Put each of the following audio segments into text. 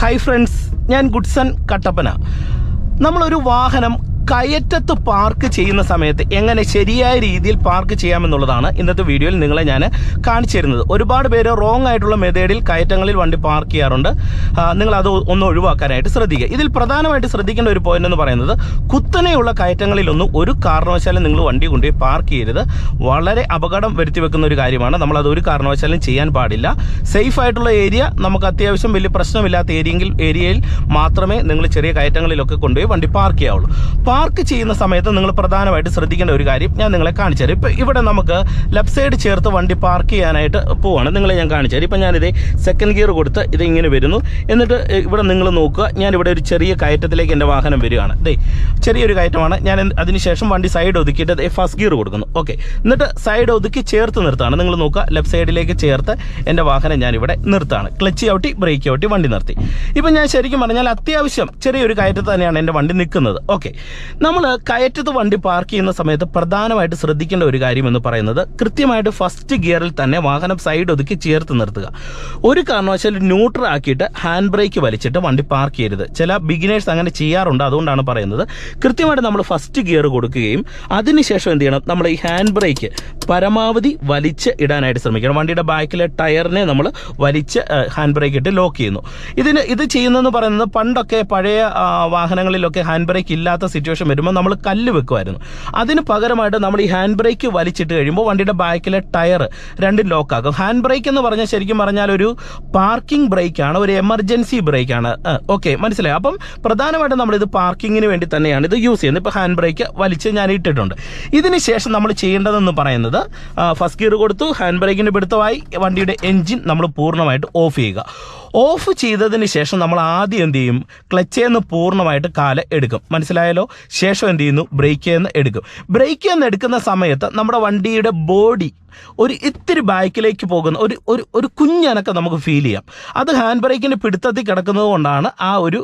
Hi friends ഞാൻ Goodson Kattappana. നമ്മളൊരു വാഹനം കയറ്റത്ത് പാർക്ക് ചെയ്യുന്ന സമയത്ത് എങ്ങനെ ശരിയായ രീതിയിൽ പാർക്ക് ചെയ്യാമെന്നുള്ളതാണ് ഇന്നത്തെ വീഡിയോയിൽ നിങ്ങളെ ഞാൻ കാണിച്ചു തരുന്നത്. ഒരുപാട് പേര് റോങ് ആയിട്ടുള്ള മെത്തേഡിൽ കയറ്റങ്ങളിൽ വണ്ടി പാർക്ക് ചെയ്യാറുണ്ട്. നിങ്ങൾ അത് ഒന്ന് ഒഴിവാക്കാനായിട്ട് ശ്രദ്ധിക്കുക. ഇതിൽ പ്രധാനമായിട്ട് ശ്രദ്ധിക്കേണ്ട ഒരു പോയിന്റ് എന്ന് പറയുന്നത് കുത്തനെയുള്ള കയറ്റങ്ങളിലൊന്നും ഒരു കാരണവശാലും നിങ്ങൾ വണ്ടി കൊണ്ടുപോയി പാർക്ക് ചെയ്യരുത്. വളരെ അപകടം വരുത്തി വെക്കുന്ന ഒരു കാര്യമാണ്. നമ്മൾ അത് ഒരു കാരണവശാലും ചെയ്യാൻ പാടില്ല. സേഫ് ആയിട്ടുള്ള ഏരിയ നമുക്ക് അത്യാവശ്യം വലിയ പ്രശ്നമില്ലാത്ത ഏരിയയിൽ ഏരിയയിൽ മാത്രമേ നിങ്ങൾ ചെറിയ കയറ്റങ്ങളിലൊക്കെ കൊണ്ടുപോയി വണ്ടി പാർക്ക് ചെയ്യാവുള്ളൂ. പാർക്ക് ചെയ്യുന്ന സമയത്ത് നിങ്ങൾ പ്രധാനമായിട്ട് ശ്രദ്ധിക്കേണ്ട ഒരു കാര്യം ഞാൻ നിങ്ങളെ കാണിച്ചു തരാം. ഇവിടെ നമുക്ക് ലെഫ്റ്റ് സൈഡ് ചേർത്ത് വണ്ടി പാർക്ക് ചെയ്യാനായിട്ട് പോവാണ്. നിങ്ങളെ ഞാൻ കാണിച്ചു തരാം. ഇപ്പം ഞാനിത് സെക്കൻഡ് ഗിയർ കൊടുത്ത് ഇത് ഇങ്ങനെ വരുന്നു. എന്നിട്ട് ഇവിടെ നിങ്ങൾ നോക്കുക. ഞാൻ ഇവിടെ ഒരു ചെറിയ കയറ്റത്തിലേക്ക് എന്റെ വാഹനം വരികയാണ്. ദേ ചെറിയൊരു കയറ്റമാണ്. ഞാൻ അതിനുശേഷം വണ്ടി സൈഡ് ഒതുക്കിയിട്ട് ഫസ്റ്റ് ഗിയർ കൊടുക്കുന്നു. ഓക്കെ എന്നിട്ട് സൈഡ് ഒതുക്കി ചേർത്ത് നിർത്താണ്. നിങ്ങൾ നോക്കുക ലെഫ്റ്റ് സൈഡിലേക്ക് ചേർത്ത് എന്റെ വാഹനം ഞാനിവിടെ നിർത്താണ്. ക്ലച്ച് ചവിട്ടി ബ്രേക്ക് ചവിട്ടി വണ്ടി നിർത്തി. ഇപ്പം ഞാൻ ശരിക്കും പറഞ്ഞാൽ അത്യാവശ്യം ചെറിയൊരു കയറ്റത്ത് തന്നെയാണ് എന്റെ വണ്ടി നിൽക്കുന്നത്. ഓക്കെ നമ്മൾ കയറ്റത്ത് വണ്ടി പാർക്ക് ചെയ്യുന്ന സമയത്ത് പ്രധാനമായിട്ട് ശ്രദ്ധിക്കേണ്ട ഒരു കാര്യം എന്ന് പറയുന്നത് കൃത്യമായിട്ട് ഫസ്റ്റ് ഗിയറിൽ തന്നെ വാഹനം സൈഡ് ഒതുക്കി ചേർത്ത് നിർത്തുക. ഒരു കാരണവശാലും ന്യൂട്രൽ ആക്കിയിട്ട് ഹാൻഡ് ബ്രേക്ക് വലിച്ചിട്ട് വണ്ടി പാർക്ക് ചെയ്യരുത്. ചില ബിഗിനേഴ്സ് അങ്ങനെ ചെയ്യാറുണ്ട് അതുകൊണ്ടാണ് പറയുന്നത്. കൃത്യമായിട്ട് നമ്മൾ ഫസ്റ്റ് ഗിയർ കൊടുക്കുകയും അതിനുശേഷം എന്ത് ചെയ്യണം? നമ്മൾ ഈ ഹാൻഡ് ബ്രേക്ക് പരമാവധി വലിച്ച് ഇടാനായിട്ട് ശ്രമിക്കണം. വണ്ടിയുടെ ബാക്കിലെ ടയറിനെ നമ്മൾ വലിച്ച് ഹാൻഡ് ബ്രേക്ക് ഇട്ട് ലോക്ക് ചെയ്യുന്നു. ഇതിന് ഇത് ചെയ്യുന്നതെന്ന് പറയുന്നത് പണ്ടൊക്കെ പഴയ വാഹനങ്ങളിലൊക്കെ ഹാൻഡ് ബ്രേക്ക് ഇല്ലാത്ത സിറ്റുവേഷൻ വരുമ്പോൾ നമ്മൾ കല്ല് വെക്കുമായിരുന്നു അതിന് പകരമായിട്ട് നമ്മൾ ഈ ഹാൻഡ് ബ്രേക്ക് വലിച്ചിട്ട് കഴിയുമ്പോൾ വണ്ടിയുടെ ബാക്കിലെ ടയർ രണ്ട് ലോക്കാക്കും ഹാൻഡ് ബ്രേക്ക് എന്ന് പറഞ്ഞാൽ ശരിക്കും പറഞ്ഞാൽ ഒരു പാർക്കിംഗ് ബ്രേക്കാണ് ഒരു എമർജൻസി ബ്രേക്കാണ് ഓക്കെ മനസ്സിലായി? അപ്പം പ്രധാനമായിട്ടും നമ്മളിത് പാർക്കിങ്ങിന് വേണ്ടി തന്നെയാണ് ഇത് യൂസ് ചെയ്യുന്നത്. ഇപ്പോൾ ഹാൻഡ് ബ്രേക്ക് വലിച്ച് ഞാൻ ഇട്ടിട്ടുണ്ട്. ഇതിന് ശേഷം നമ്മൾ ചെയ്യേണ്ടതെന്ന് പറയുന്നത് ഫസ്റ്റ് ഗിയർ കൊടുത്തു ഹാൻഡ് ബ്രേക്കിന് പിടുത്തമായി വണ്ടിയുടെ എൻജിൻ നമ്മൾ പൂർണമായിട്ട് ഓഫ് ചെയ്യുക. ഓഫ് ചെയ്തതിന് ശേഷം നമ്മൾ ആദ്യം എന്ത് ചെയ്യും? ക്ലച്ചേന്ന് പൂർണമായിട്ട് കാല എടുക്കും. മനസ്സിലായല്ലോ? ശേഷം എന്ത് ചെയ്യുന്നു? ബ്രേക്ക് എന്ന് എടുക്കും. ബ്രേക്ക് എന്ന് എടുക്കുന്ന സമയത്ത് നമ്മുടെ വണ്ടിയുടെ ബോഡി ഒരു ഇത്തിരി ബാക്കിലേക്ക് പോകുന്ന ഒരു ഒരു ഒരു കുഞ്ഞനക്കം നമുക്ക് ഫീൽ ചെയ്യാം. അത് ഹാൻഡ് ബ്രേക്കിന്റെ പിടുത്തത്തിൽ കിടക്കുന്നത് കൊണ്ടാണ് ആ ഒരു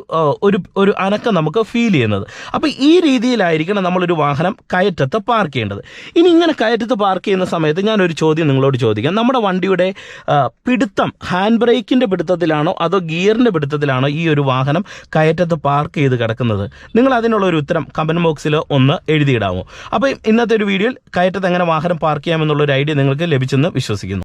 ഒരു ഒരു അനക്കം നമുക്ക് ഫീൽ ചെയ്യുന്നത്. അപ്പോൾ ഈ രീതിയിലായിരിക്കണം നമ്മളൊരു വാഹനം കയറ്റത്ത് പാർക്ക് ചെയ്യേണ്ടത്. ഇനി ഇങ്ങനെ കയറ്റത്ത് പാർക്ക് ചെയ്യുന്ന സമയത്ത് ഞാനൊരു ചോദ്യം നിങ്ങളോട് ചോദിക്കാം. നമ്മുടെ വണ്ടിയുടെ പിടുത്തം ഹാൻഡ് ബ്രേക്കിന്റെ പിടുത്തത്തിലാണോ അതോ ഗിയറിന്റെ പിടുത്തത്തിലാണോ ഈ ഒരു വാഹനം കയറ്റത്ത് പാർക്ക് ചെയ്ത് കിടക്കുന്നത്? നിങ്ങൾ അതിനുള്ള ഒരു ഉത്തരം കമന്റ് ബോക്സിൽ ഒന്ന് എഴുതിയിടാമോ? അപ്പോൾ ഇന്നത്തെ ഒരു വീഡിയോയിൽ കയറ്റത്ത് എങ്ങനെ വാഹനം പാർക്ക് ചെയ്യാമെന്നുള്ളൊരു ഐഡിയ നിങ്ങൾക്ക് ലഭിച്ചെന്ന് വിശ്വസിക്കുന്നു.